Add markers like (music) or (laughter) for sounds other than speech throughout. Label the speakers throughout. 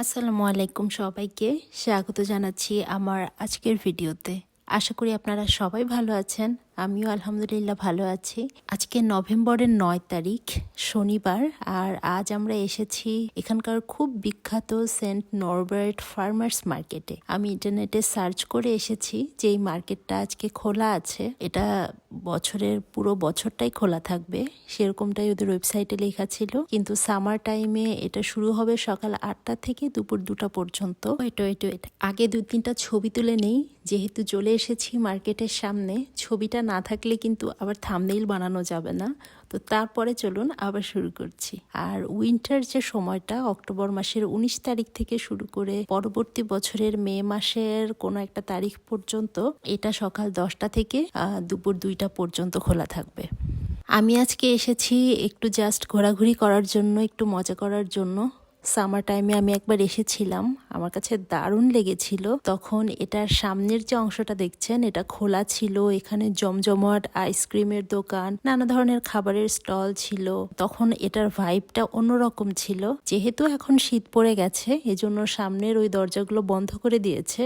Speaker 1: আসসালামু আলাইকুম সবাইকে। স্বাগত জানাচ্ছি আমার আজকের ভিডিওতে। আশা করি আপনারা সবাই ভালো আছেন। আমিও আলহামদুলিল্লাহ ভালো আছি। আজকে নভেম্বরের নয় তারিখ, শনিবার, আর আজ আমরা এসেছি এখানকার খুব বিখ্যাত সেন্ট নরবার্ট ফার্মার্স মার্কেটে। আমি ইন্টারনেটে সার্চ করে এসেছি যে এই মার্কেটটা আজকে খোলা আছে। এটা বছরের, পুরো বছরটাই খোলা থাকবে। সেরকমটাই ওদের ওয়েবসাইটে লেখা ছিল। কিন্তু সামার টাইমে এটা শুরু হবে সকাল আটটা থেকে দুপুর দুটা পর্যন্ত। ওয়েট আগে দু তিনটা ছবি তুলে নেই। যেহেতু চলে এসেছি মার্কেটের সামনে, ছবিটা না থাকলে কিন্তু আবার থামনেইল বানানো যাবে না। তো তারপরে চলুন আবার শুরু করছি। আর উইন্টার যে সময়টা, অক্টোবর মাসের উনিশ তারিখ থেকে শুরু করে পরবর্তী বছরের মে মাসের কোনো একটা তারিখ পর্যন্ত এটা সকাল দশটা থেকে দুপুর দুইটা পর্যন্ত খোলা থাকবে। আমি আজকে এসেছি একটু জাস্ট ঘোরাঘুরি করার জন্য, একটু মজা করার জন্য। সামার টাইমে আমি একবার এসেছিলাম, আমার কাছে দারুণ লেগেছিল। তখন এটার সামনের যে অংশটা দেখছেন, এটা খোলা ছিল, এখানে জমজমাট আইসক্রিমের দোকান, নানা ধরনের খাবারের স্টল ছিল। তখন এটার ভাইবটা অন্যরকম ছিল। যেহেতু এখন শীত পড়ে গেছে, এজন্য সামনের ওই দরজাগুলো বন্ধ করে দিয়েছে,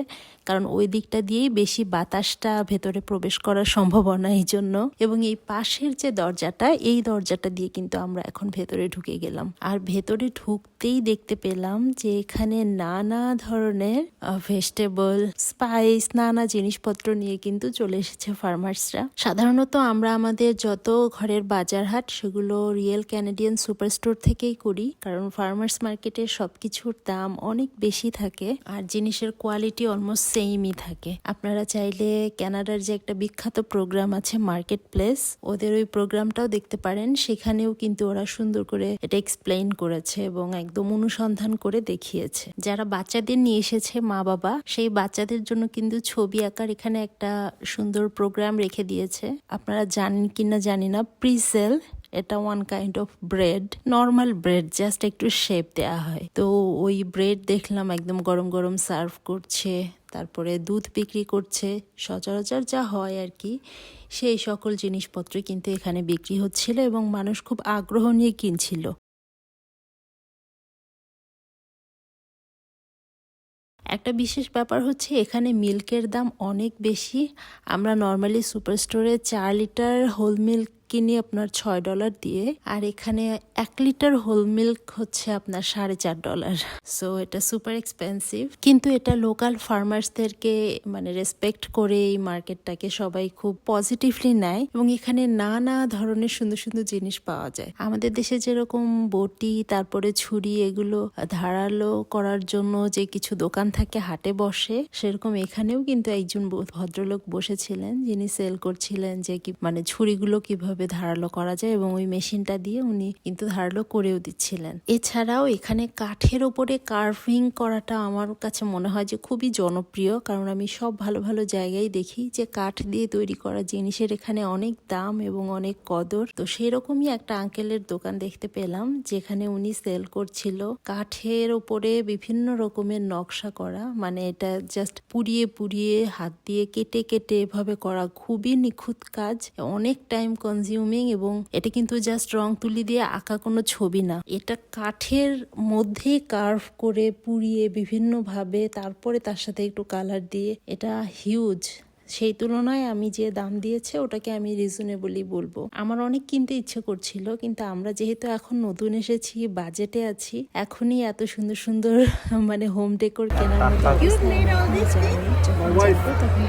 Speaker 1: কারণ ওই দিকটা দিয়েই বেশি বাতাসটা ভেতরে প্রবেশ করার সম্ভাবনা এই জন্য এবং এই পাশের যে দরজাটা, এই দরজাটা দিয়ে কিন্তু আমরা এখন ভেতরে ঢুকে গেলাম। আর ভেতরে ঢুকতেই দেখতে পেলাম যে এখানে নানা ধরনের ভেজিটেবল স্পাইস নানা জিনিসপত্র নিয়ে কিন্তু চলে এসেছে ফার্মার্সরা সাধারণত আমরা আমাদের যত ঘরের বাজার হাট সেগুলো রিয়েল ক্যানাডিয়ান সুপার স্টোর থেকেই করি, কারণ ফার্মার্স মার্কেটে সবকিছুর দাম অনেক বেশি থাকে আর জিনিসের কোয়ালিটি অলমোস্ট সেমই থাকে। আপনারা চাইলে কানাডার যে একটা বিখ্যাত প্রোগ্রাম আছে মার্কেট প্লেস ওদের ওই প্রোগ্রামটাও দেখতে পারেন। সেখানেও কিন্তু ওরা সুন্দর করে এটা এক্সপ্লেইন করেছে এবং একদম অনুসন্ধান করে দেখিয়েছে। যারা বাচ্চাদের নিয়ে এসেছে মা বাবা, সেই বাচ্চাদের জন্য কিন্তু ছবি আঁকার এখানে একটা সুন্দর প্রোগ্রাম রেখে দিয়েছে। আপনারা জানেন কিনা জানি না প্রিসেল এটা one kind of bread normal bread just একটু শেপ দেওয়া হয়। তো ওই ব্রেড দেখলাম, একদম গরম গরম সার্ভ করছে, তারপরে দুধ বিক্রি করছে, সচরাচর যা হয় আর কি, সেই সকল জিনিসপত্র কিন্তু এখানে বিক্রি হচ্ছিল এবং মানুষ খুব আগ্রহ নিয়ে কিনছিল। একটা বিশেষ ব্যাপার হচ্ছে এখানে মিল্কের দাম অনেক বেশি। আমরা নর্মালি সুপার স্টোরে চার লিটার হোল মিল্ক কিনি আপনার ছয় ডলার দিয়ে। আর এখানে এক লিটার হোল মিল্ক হচ্ছে আপনার সাড়ে চার ডলার। সো এটা সুপার এক্সপেন্সিভ কিন্তু এটা লোকাল ফার্মার্সদেরকে মানে রেসপেক্ট করে এই মার্কেটটাকে সবাই খুব পজিটিভলি নেয়। এবং এখানে নানা ধরনের সুন্দর সুন্দর জিনিস পাওয়া যায়। আমাদের দেশে যেরকম বটি, তারপরে ছুরি, এগুলো ধারালো করার জন্য যে কিছু দোকান থাকে, হাটে বসে। সেরকম এখানেও কিন্তু একজন ভদ্রলোক বসেছিলেন। যিনি সেল করছিলেন যে কি মানে ছুরিগুলো কীভাবে ধারালো করা যায় এবং ওই মেশিনটা দিয়ে উনি কিন্তু ধারালো করেও দিচ্ছিলেন। এছাড়াও এখানে কাঠের ওপরে কার্ভিং করাটা আমার কাছে মনে হয় যে খুবই জনপ্রিয়, কারণ আমি সব ভালো ভালো জায়গায় দেখি যে কাঠ দিয়ে তৈরি করা জিনিসের এখানে অনেক দাম এবং অনেক কদর। তো সেরকমই একটা আঙ্কেলের দোকান দেখতে পেলাম, যেখানে উনি সেল করছিল কাঠের ওপরে বিভিন্ন রকমের নকশা করা। মানে এটা জাস্ট পুড়িয়ে পুড়িয়ে হাত দিয়ে কেটে কেটে এভাবে করা খুবই নিখুঁত কাজ। অনেক টাইম কনজিউমিং এবং এটা কিন্তু জাস্ট রং তুলি দিয়ে আঁকা কোনো ছবি না। এটা কাঠের মধ্যে কার্ভ করে পুড়িয়ে বিভিন্ন ভাবে তারপরে তার সাথে একটু কালার দিয়ে এটা হিউজ সেই তুলনায় আমি যে দাম দিয়েছে ওটাকে আমি রিজনেবলি বলব। আমার অনেক কিনতে ইচ্ছে করছিল কিন্তু আমরা যেহেতু এখন নতুন এসেছি বাজেটে আছি এখনই এত সুন্দর সুন্দর মানে হোম ডেকোর কেনার মতো তখন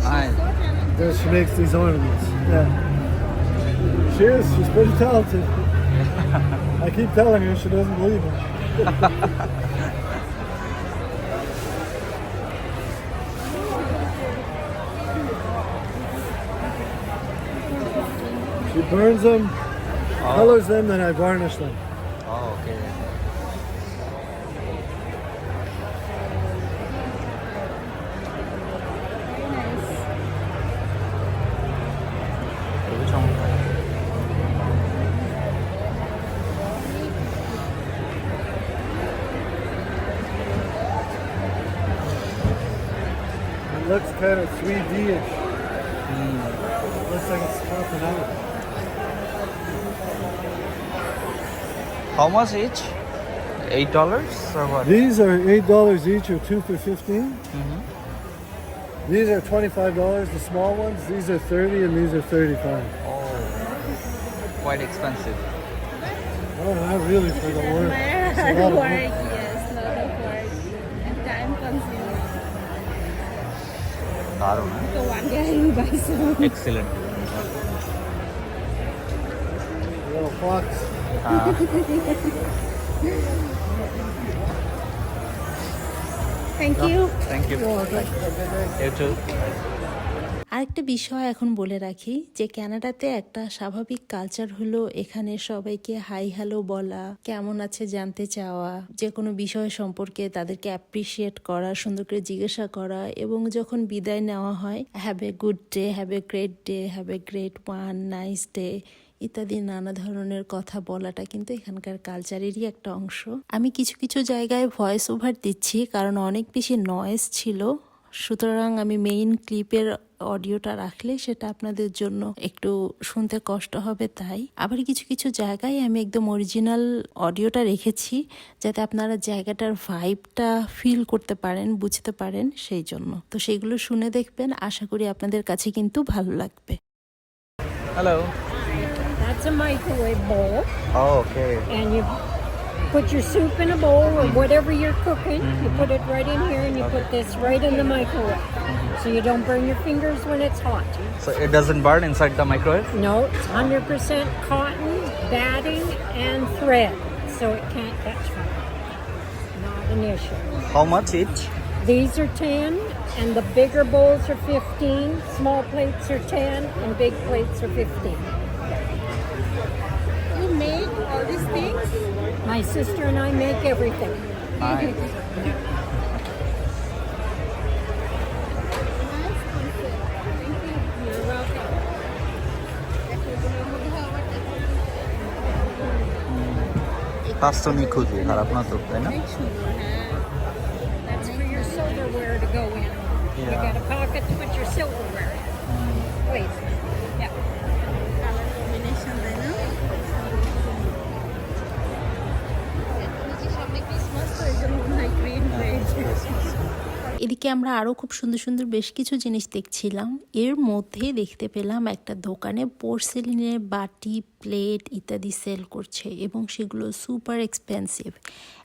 Speaker 1: definitely
Speaker 2: My wife does this. She cooks the photography, and I make the frames.
Speaker 3: Nice.
Speaker 2: Then she makes these ornaments. Yeah. She is. She's pretty talented. (laughs) I keep telling her she doesn't believe me. she burns them, oh. colors them, then I varnish them.
Speaker 3: Oh, okay.
Speaker 2: It looks kind of 3D-ish. Looks like it's popping out.
Speaker 3: How much each? Eight dollars or what?
Speaker 2: These are eight dollars each, or two for 15
Speaker 3: Mhm.
Speaker 2: These are twenty-five dollars. The small ones. These are thirty, and these are thirty-five.
Speaker 3: Oh, quite expensive.
Speaker 2: Oh, not really for the work. దారుణ excellent
Speaker 4: thank you
Speaker 3: thank you
Speaker 1: আরেকটা বিষয় এখন বলে রাখি যে ক্যানাডাতে একটা স্বাভাবিক culture হলো এখানে সবাইকে হাই হ্যালো বলা, কেমন আছে জানতে চাওয়া, যে কোনো বিষয় সম্পর্কে তাদেরকে অ্যাপ্রিসিয়েট করা, সুন্দর করে জিজ্ঞাসা করা এবং যখন বিদায় নেওয়া হয় have a good day have a great day have a great one nice day ইত্যাদি নানা ধরনের কথা বলাটা কিন্তু এখানকার কালচারেরই একটা অংশ। আমি কিছু কিছু জায়গায় ভয়েস ওভার দিচ্ছি কারণ অনেক বেশি নয়েজ ছিল। সুতরাং আমি মেইন ক্লিপের অডিওটা রাখলে সেটা আপনাদের জন্য একটু শুনতে কষ্ট হবে তাই। আবার কিছু কিছু জায়গায় আমি একদম অরিজিনাল অডিওটা রেখেছি যাতে আপনারা জায়গাটার ভাইবটা ফিল করতে পারেন বুঝতে পারেন সেই জন্য। তো সেগুলো শুনে দেখবেন আশা করি আপনাদের কাছে কিন্তু ভালো লাগবে।
Speaker 3: Hello
Speaker 5: That's a microwave bowl,
Speaker 3: okay
Speaker 5: and you put your soup in a bowl or whatever you're cooking. You put it right in here, and you put this right in the microwave, so you don't burn your fingers when it's hot.
Speaker 3: So it doesn't burn inside the microwave?
Speaker 5: No, it's 100% cotton, batting, and thread, so it can't catch fire. Not an issue.
Speaker 3: How much each?
Speaker 5: These are 10, and the bigger bowls are 15. Small plates are 10, and big plates are 15. My sister and I make everything.
Speaker 4: Hi.
Speaker 3: Pasta nikhudi, harap na to, eh, right?
Speaker 5: That's for your silverware to go in.
Speaker 3: Yeah.
Speaker 5: You got a pocket to put your silverware in.
Speaker 4: Mm. Wait.
Speaker 1: এদিকে আমরা আরও খুব সুন্দর সুন্দর বেশ কিছু জিনিস দেখছিলাম। এর মধ্যে দেখতে পেলাম একটা দোকানে পোর্সেলিনের বাটি প্লেট ইত্যাদি সেল করছে এবং সেগুলো সুপার এক্সপেন্সিভ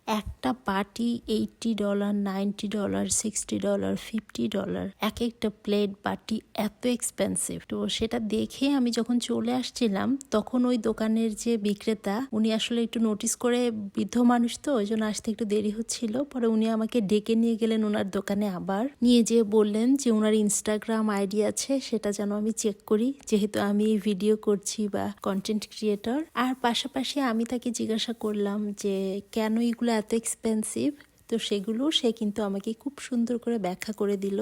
Speaker 1: একটা বাটি eighty dollar ninety dollar sixty dollar fifty dollar এক একটা প্লেট বাটি এত এক্সপেন্সিভ তো সেটা দেখে আমি যখন চলে আসছিলাম, তখন ওই দোকানের যে বিক্রেতা, উনি আসলে একটু নোটিস করে বৃদ্ধ মানুষ তো, ওই জন্য আসতে একটু দেরি হচ্ছিল। পরে উনি আমাকে ডেকে নিয়ে গেলেন ওনার দোকানে আবার। নিয়ে যেয়ে বললেন যে ওনার ইনস্টাগ্রাম আইডি আছে, সেটা যেন আমি চেক করি। যেহেতু আমি ভিডিও করছি বা কন্টেন্ট ক্রিয়েটর আর পাশাপাশি আমি তাকে জিজ্ঞাসা করলাম যে, কেন এগুলো এত এক্সপেন্সিভ তো সেগুলো সে কিন্তু আমাকে খুব সুন্দর করে ব্যাখ্যা করে দিল।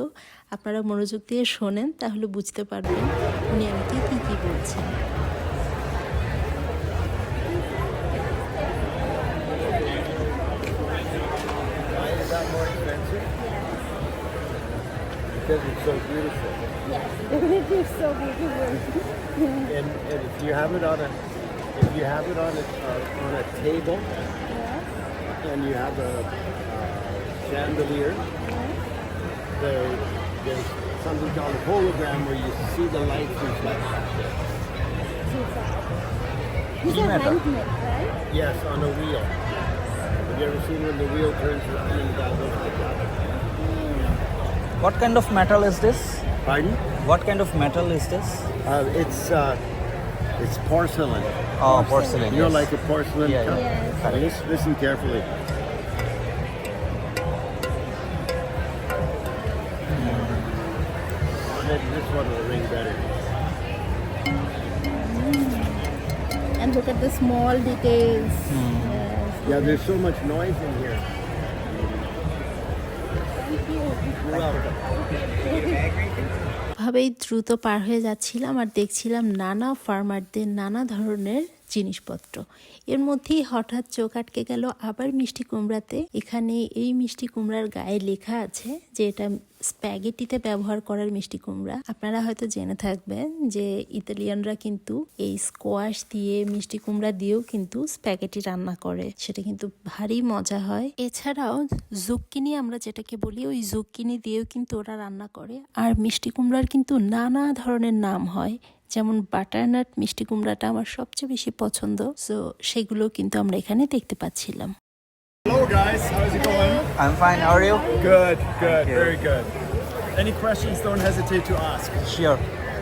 Speaker 1: আপনারা মনোযোগ দিয়ে শোনেন, তাহলে বুঝতে পারবেন উনি আমাকে কী কী বলছেন।
Speaker 2: Because it's so beautiful.
Speaker 4: Yes, (laughs) it is so beautiful.
Speaker 2: And, and if you have it on a, if you have it on a uh, on a table, and you have a uh, chandelier, there, there's something called a hologram where you see the light reflect.
Speaker 4: These are handmade, right?
Speaker 2: Yes, on a wheel. Have you ever seen when the wheel turns around and goes like that?
Speaker 3: What kind of metal is this?
Speaker 2: Pardon?
Speaker 3: What kind of metal is this?
Speaker 2: Uh, it's uh, it's porcelain.
Speaker 3: Oh, porcelain.
Speaker 2: You know,
Speaker 3: yes.
Speaker 2: like a porcelain
Speaker 3: Yeah,
Speaker 2: cup.
Speaker 4: yeah.
Speaker 2: Uh, Listen, listen carefully. This this one will ring better.
Speaker 4: And look at the small details. Yes.
Speaker 2: Yeah, there's so much noise in here.
Speaker 1: ভাবেই দ্রুত পার হয়ে যাচ্ছিলাম আর দেখছিলাম নানা ফার্মারদের নানা ধরনের জিনিসপত্র। এর মধ্যেই হঠাৎ চোখ আটকে গেল আবার মিষ্টি কুমড়াতে। এখানে এই মিষ্টি কুমড়ার গায়ে লেখা আছে যে এটা স্প্যাগেটিতে ব্যবহার করার মিষ্টি কুমড়া। আপনারা হয়তো জেনে থাকবেন যে ইতালিয়ানরা কিন্তু এই স্কোয়াশ দিয়ে মিষ্টি কুমড়া দিয়েও কিন্তু স্প্যাগেটি রান্না করে। সেটা কিন্তু ভারী মজা হয়। এছাড়াও জুক্কিনি আমরা যেটাকে বলি, ওই জুক্কিনি দিয়েও কিন্তু ওরা রান্না করে। আর মিষ্টি কুমড়ার কিন্তু নানা ধরনের নাম হয়। যেমন বাটারনাট মিষ্টি কুমড়াটা আমার সবচেয়ে বেশি পছন্দ সো সেগুলো কিন্তু আমরা এখানে দেখতে পাচ্ছিলাম
Speaker 6: Hello guys, how's it going?
Speaker 3: I'm fine, how are you?
Speaker 6: Good, good,
Speaker 3: you.
Speaker 6: very good. Any questions, don't hesitate to ask.
Speaker 3: Sure.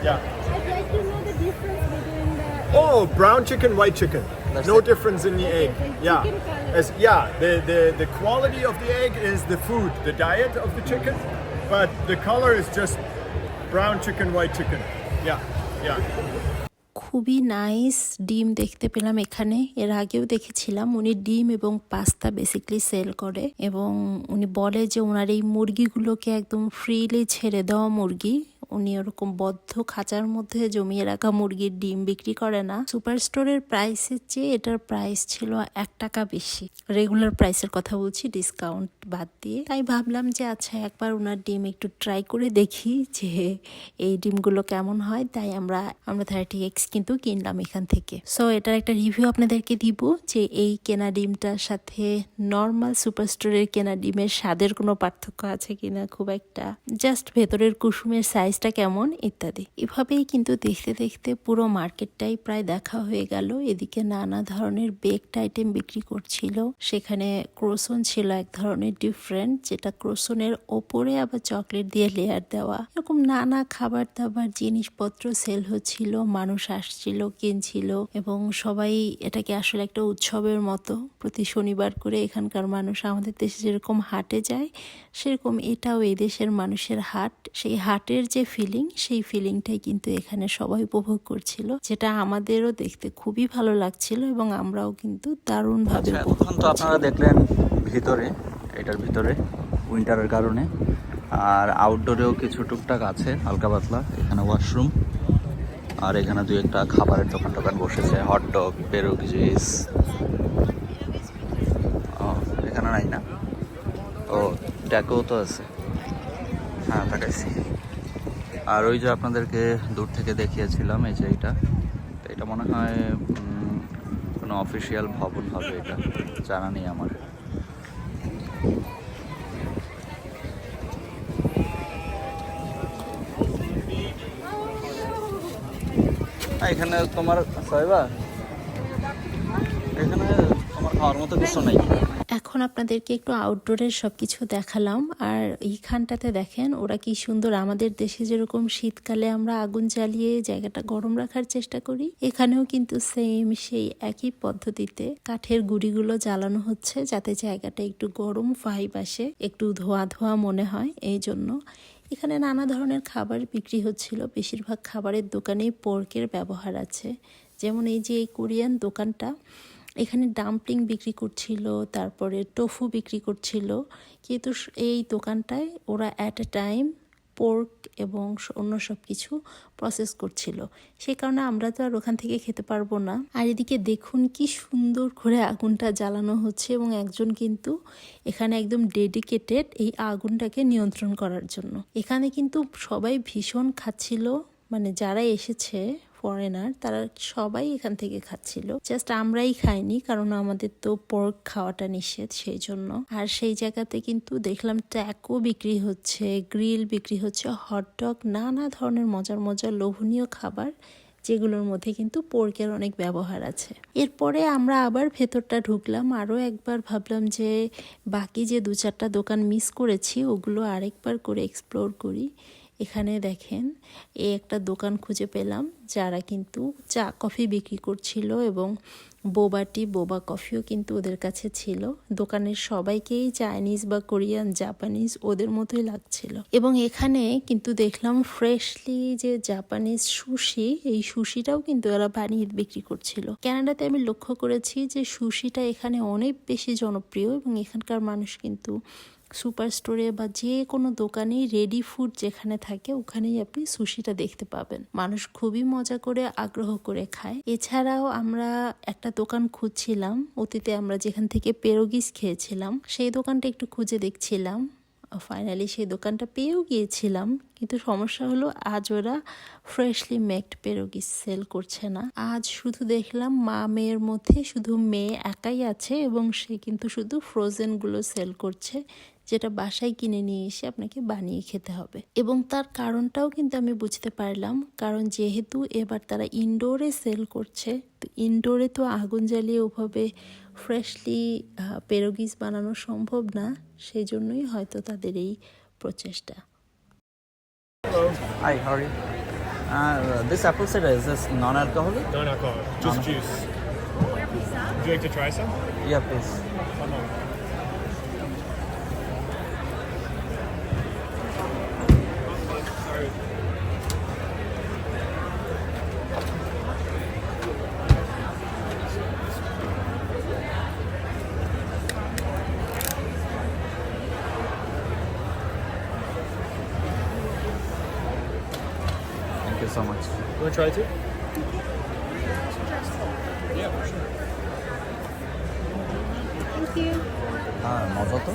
Speaker 6: Yeah.
Speaker 4: I'd like to know the difference between the
Speaker 6: Oh, brown chicken, white chicken.
Speaker 3: That's
Speaker 6: no
Speaker 3: it.
Speaker 6: difference in the egg.
Speaker 4: the
Speaker 6: Yeah.
Speaker 4: chicken color.
Speaker 6: As yeah, the, the the quality of the egg is the food, the diet of the chicken, but the color is just brown chicken, white chicken. Yeah, yeah.
Speaker 1: খুবই nice ডিম দেখতে পেলাম এখানে। এর আগেও দেখেছিলাম উনি ডিম এবং পাস্তা বেসিকলি সেল করে এবং উনি বলে যে ওনার এই মুরগিগুলোকে একদম ফ্রিলি ছেড়ে দেওয়া মুরগি। উনি ওরকম বদ্ধ খাঁচার মধ্যে জমিয়ে রাখা মুরগির ডিম বিক্রি করে না। সুপার স্টোরের প্রাইসের চেয়ে এটার প্রাইস ছিল এক টাকা বেশি। রেগুলার প্রাইসের কথা বলছি, ডিসকাউন্ট বাদ দিয়ে। তাই ভাবলাম যে আচ্ছা একবার ওনার ডিম একটু ট্রাই করে দেখি যে এই ডিমগুলো কেমন হয়। তাই আমরা আমরা থার্টি এক্স কিন্তু কিনলাম এখান থেকে। সো এটার একটা রিভিউ আপনাদেরকে দিব যে এই কেনা ডিমটার সাথে নর্মাল সুপার স্টোরের কেনা ডিমের স্বাদের কোনো পার্থক্য আছে কিনা খুব একটা। জাস্ট ভেতরের কুসুমের সাইজটা কেমন ইত্যাদি। এভাবেই কিন্তু দেখতে দেখতে পুরো মার্কেটটাই প্রায় দেখা হয়ে গেল। এদিকে নানা ধরনের বেকড আইটেম বিক্রি করছিল। সেখানে ক্রোসন ছিল এক ধরনের ডিফারেন্ট যেটা ক্রোসনের ওপরে আবার চকলেট দিয়ে লেয়ার দেওয়া। এরকম নানা খাবার দাবার জিনিসপত্র সেল হচ্ছিল, মানুষ আসছিল, কিনছিল, এবং সবাই এটাকে আসলে একটা উৎসবের মতো। প্রতি শনিবার করে এখানকার মানুষ আমাদের দেশে যেরকম হাটে যায়, সেরকম এটাও এই দেশের মানুষের হাট। সেই হাটের যে ফিলিং সেই ফিলিংটাই কিন্তু এখানে সবাই উপভোগ করছিল যেটা আমাদেরও দেখতে খুবই ভালো লাগছিল এবং আমরাও কিন্তু দারুণভাবে
Speaker 3: আচ্ছা,
Speaker 1: উপভোগ
Speaker 3: তো আপনারা দেখলেন ভিতরে এটার ভিতরে উইন্টারের কারণে আর আউটডোরেও কিছু টুকটাক আছে হালকা পাতলা এখানে ওয়াশরুম আর এখানে দুই একটা খাবারের দোকান টোকান বসেছে হট ডগ পেরুক জিস ও এখানে নাই না? ও ট্যাকো তো আছে। হ্যাঁ তাকাইছি আর ওই যে আপনাদেরকে দূর থেকে দেখিয়েছিলাম, এই যে এইটা। তো এটা মনে হয় কোনো অফিসিয়াল ভবন হবে এটা। জানা নেই আমার। এখানে তোমার, সাহেবা? এখানে তোমার খাওয়ার মতো কিছু নাই।
Speaker 1: এখন আপনাদেরকে একটু আউটডোরের সব কিছু দেখালাম। আর এইখানটাতে দেখেন, ওরা কি সুন্দর। আমাদের দেশে যেরকম শীতকালে আমরা আগুন জ্বালিয়ে জায়গাটা গরম রাখার চেষ্টা করি, এখানেও কিন্তু সেম সেই একই পদ্ধতিতে কাঠের গুড়িগুলো জ্বালানো হচ্ছে যাতে জায়গাটা একটু গরম ভাইব আসে, একটু ধোয়া ধোয়া মনে হয় এই জন্য। এখানে নানা ধরনের খাবার বিক্রি হচ্ছিল। বেশিরভাগ খাবারের দোকানেই পোর্কের ব্যবহার আছে। যেমন এই যে এই কোরিয়ান দোকানটা এখানে ডাম্পলিং বিক্রি করছিল, তারপরে টোফু বিক্রি করছিল। কিন্তু এই দোকানটায় ওরা অ্যাট এ টাইম পোর্ক এবং অন্য সব কিছু প্রসেস করছিল। সে কারণে আমরা তো আর ওখান থেকে খেতে পারব না। আর এদিকে দেখুন কি সুন্দর করে আগুনটা জ্বালানো হচ্ছে এবং একজন কিন্তু এখানে একদম ডেডিকেটেড এই আগুনটাকে নিয়ন্ত্রণ করার জন্য। এখানে কিন্তু সবাই ভীষণ খাচ্ছিল। মানে যারা এসেছে ফরেনার তারা সবাই এখান থেকে খাচ্ছিল। জাস্ট আমরাই খাইনি, কারণ আমাদের তো পর্ক খাওয়াটা নিষেধ সেই জন্য আর সেই জায়গাতে কিন্তু দেখলাম ট্যাকো বিক্রি হচ্ছে গ্রিল বিক্রি হচ্ছে হটডগ নানা ধরনের মজার মজার লোভনীয় খাবার, যেগুলোর মধ্যে কিন্তু পোর্কের অনেক ব্যবহার আছে। এরপরে আমরা আবার ভেতরটা ঢুকলাম, আরও একবার ভাবলাম যে বাকি যে দু চারটা দোকান মিস করেছি, ওগুলো আরেকবার করে এক্সপ্লোর করি। এখানে দেখেন এই একটা দোকান খুঁজে পেলাম, যারা কিন্তু চা, কফি বিক্রি করছিল এবং বোবাটি, বোবা কফিও কিন্তু ওদের কাছে ছিল। দোকানের সবাইকেই চাইনিজ বা কোরিয়ান, জাপানিজ ওদের মতোই লাগছিল। এবং এখানে কিন্তু দেখলাম ফ্রেশলি যে জাপানিজ সুশি, এই সুশিটাও কিন্তু এরা বানিয়ে বিক্রি করছিল। কানাডাতে আমি লক্ষ্য করেছি যে সুশিটা এখানে অনেক বেশি জনপ্রিয় এবং এখানকার মানুষ কিন্তু সুপার স্টোরে বা যে কোনো দোকানেই রেডি ফুড যেখানে থাকে, ওখানেই আপনি সুশিটা দেখতে পাবেন। মানুষ খুবই মজা করে, আগ্রহ করে খায়। এছাড়াও আমরা একটা দোকান খুঁজছিলাম, অতীতে আমরা যেখান থেকে পেরোগিস খেয়েছিলাম, সেই দোকানটা একটু খুঁজে দেখছিলাম। ফাইনালি সেই দোকানটা পেয়েও গিয়েছিলাম, কিন্তু সমস্যা হলো আজ ওরা ফ্রেশলি মেকড পেরোগিস সেল করছে না। আজ শুধু দেখলাম মা মেয়ের মধ্যে শুধু মেয়ে একাই আছে এবং সে কিন্তু শুধু ফ্রোজেনগুলো সেল করছে। যেটা বাসায় কিনে নিয়ে এসে আপনাকে বানিয়ে খেতে হবে এবং তার কারণটাও কিন্তু আমি বুঝতে পারলাম কারণ যেহেতু এবার তারা ইনডোরে সেল করছে তো ইনডোরে তো আগুন জ্বালিয়ে ওভাবে ফ্রেশলি পেরোগিস বানানো সম্ভব না সেই জন্যই হয়তো তাদের এই প্রচেষ্টা
Speaker 3: Hi, how are you? Uh, this apple cider is this non-alcoholic?
Speaker 6: Non-alcoholic, just juice. Would you like to try some?
Speaker 3: Yeah, please.
Speaker 6: Come on.
Speaker 3: Thank you so much.
Speaker 6: You want to try it too? Yeah, for sure.
Speaker 3: হ্যাঁ মজা তো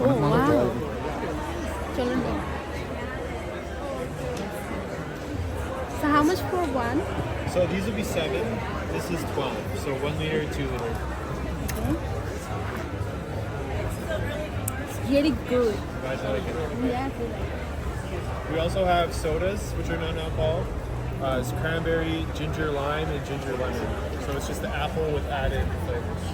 Speaker 1: ও wow চলুন So how much for one?
Speaker 6: So these would be seven. This is twelve. So one liter, two liter.
Speaker 1: It's really good.
Speaker 6: You guys like it?
Speaker 1: Yes,
Speaker 6: We also have sodas, which are non-alcohol. Uh, it's cranberry, ginger lime, and ginger lemon. So it's just the apple with added flavors.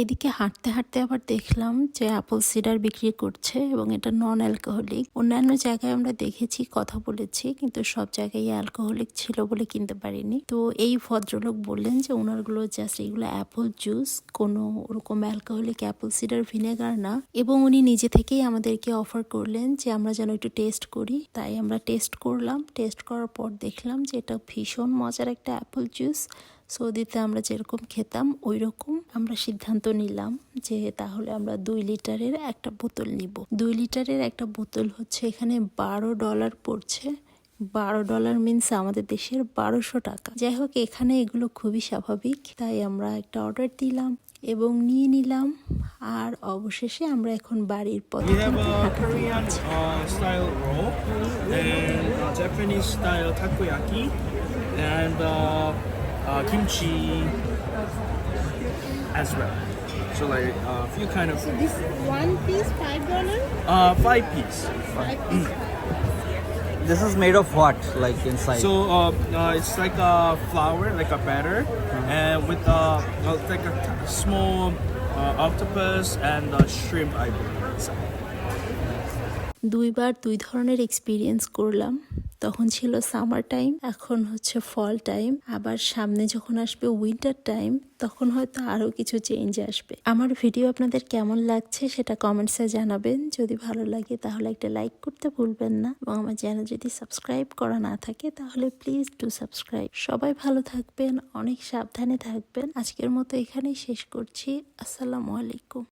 Speaker 1: এদিকে হাঁটতে হাঁটতে আবার দেখলাম যে apple cider বিক্রি করছে এবং এটা নন অ্যালকোহলিক অন্যান্য জায়গায় আমরা দেখেছি, কথা বলেছি, কিন্তু সব জায়গায় অ্যালকোহলিক ছিল বলে কিনতে পারিনি। তো এই ভদ্রলোক বললেন যে ওনারগুলো জাস্ট এগুলো অ্যাপল জুস কোনো ওরকম অ্যালকোহলিক অ্যাপল সিডার ভিনেগার না। এবং উনি নিজে থেকেই আমাদেরকে অফার করলেন যে আমরা যেন একটু টেস্ট করি। তাই আমরা টেস্ট করলাম। টেস্ট করার পর দেখলাম যে এটা ভীষণ মজার একটা অ্যাপল জুস সৌদিতে আমরা যেরকম খেতাম ওই রকম আমরা সিদ্ধান্ত নিলাম যে তাহলে আমরা দুই লিটারের একটা বোতল নিব। দুই লিটারের একটা বোতল হচ্ছে এখানে বারো ডলার পড়ছে। বারো ডলার মিনস আমাদের দেশের বারোশো টাকা। যাই হোক এখানে এগুলো খুবই স্বাভাবিক। তাই আমরা একটা অর্ডার দিলাম এবং নিয়ে নিলাম। আর অবশেষে আমরা এখন বাড়ির পথে
Speaker 7: uh, Japanese style takoyaki and uh, uh, kimchi as well. So like a few kind of
Speaker 4: This one piece five dollar.
Speaker 7: uh, five piece.
Speaker 3: This is made of what, like inside?
Speaker 7: So uh, uh, it's like a flour, like a batter, and with uh, uh, like a t- small uh, octopus and uh, shrimp, I believe. inside.
Speaker 1: দুইবার দুই ধরনের experience করলাম তখন ছিল summer time এখন হচ্ছে ফল time আবার সামনে যখন আসবে উইন্টার টাইম তখন হয়তো আরও কিছু চেঞ্জ আসবে। আমার ভিডিও আপনাদের কেমন লাগছে সেটা কমেন্টসে জানাবেন। যদি ভালো লাগে তাহলে একটা লাইক করতে ভুলবেন না। এবং আমার চ্যানেল যদি সাবস্ক্রাইব করা না থাকে, তাহলে প্লিজ টু সাবস্ক্রাইব সবাই ভালো থাকবেন, অনেক সাবধানে থাকবেন। আজকের মতো এখানেই শেষ করছি। আসসালামু আলাইকুম।